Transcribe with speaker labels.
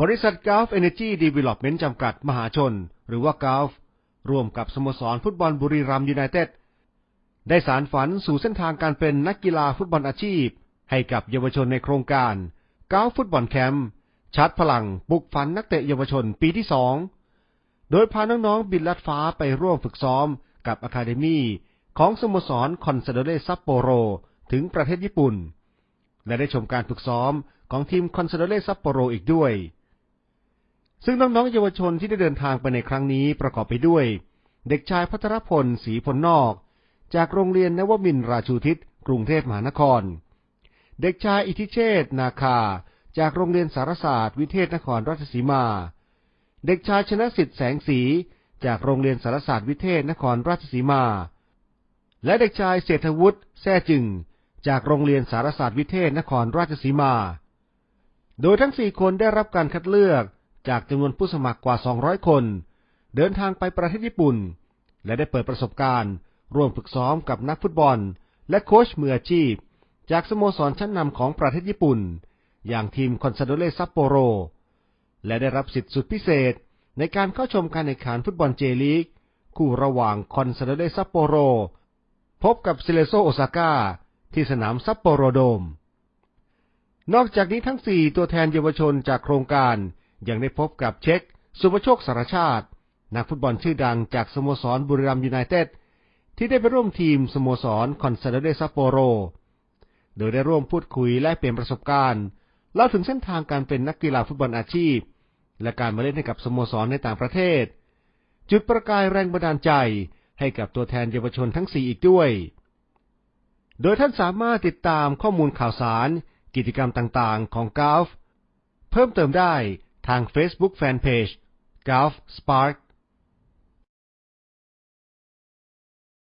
Speaker 1: บริษัท Gulf Energy Development จำกัดมหาชน หรือว่า Gulf ร่วมกับสโมสรฟุตบอลบุรีรัมย์ยูไนเต็ดได้สารฝันสู่เส้นทางการเป็นนักกีฬาฟุตบอลอาชีพ ให้กับเยาวชนในโครงการ Gulf ฟุตบอลแคมป์ชาร์จพลังปลุกฝันนักเตะเยาวชนปีที่สองโดยพาน้องๆบินลัดฟ้าไปร่วมฝึกซ้อมกับอะคาเดมี่ของสโมสรคอนซาโดเรซัปโปโรถึงประเทศญี่ปุ่น และได้ชมการฝึกซ้อมของทีมคอนซาโดเรซัปโปโรอีกด้วย ซึ่งน้องๆเยาวชนที่ได้เดินทางไปในครั้งนี้ประกอบไปด้วย เด็กชายพัทรพลศรีพลนอก จากโรงเรียนนวมินราชูทิศกรุงเทพมหานคร เด็กชายอิทิเชษนาคา จากโรงเรียนสารศาสตร์ วิเทศนครราชสีมา เด็กชายชนะสิทธิ์แสงสี จากโรงเรียนสารศาสตร์วิเทศนครราชสีมา และเด็กชายเศรษฐวุฒิแซ่จึง จากโรงเรียนสารศาสตร์วิเทศนครราชสีมา โดยทั้งสี่คนได้รับการคัดเลือก จากจำนวนผู้สมัครกว่า 200 คน เดินทางไปประเทศญี่ปุ่น และได้เปิดประสบการณ์ร่วมฝึกซ้อมกับนักฟุตบอล และโค้ชมืออาชีพ จากสโมสรชั้นนำของประเทศญี่ปุ่น อย่างทีมคอนซาโดเลซัปโปโร และได้รับสิทธิสุดพิเศษในการเข้าชมการแข่งขันฟุตบอลเจลีก คู่ระหว่างคอนซาโดเลซัปโปโร พบกับซิเลโซโอซาก้าที่สนามซัปโปโรโดม นอกจากนี้ทั้งสี่ตัวแทนเยาวชนจากโครงการ ยังได้พบกับเช็ค สุภโชคสารชาติ นักฟุตบอลชื่อดังจากสโมสรบุรีรัมย์ยูไนเต็ดที่ได้ไปร่วมทีมสโมสรคอนซาโดเรซัปโปโร โดยได้ร่วมพูดคุยและเปลี่ยนประสบการณ์เล่าถึงเส้นทางการเป็นนักกีฬาฟุตบอลอาชีพ และการมาเล่นให้กับสโมสรในต่างประเทศ จุดประกายแรงบันดาลใจให้กับตัวแทนเยาวชนทั้งสี่อีกด้วย โดยท่านสามารถติดตามข้อมูลข่าวสาร กิจกรรมต่างๆ ของก u ลฟเพิ่มเติมได้ ทาง Facebook Fanpage Gulf Spark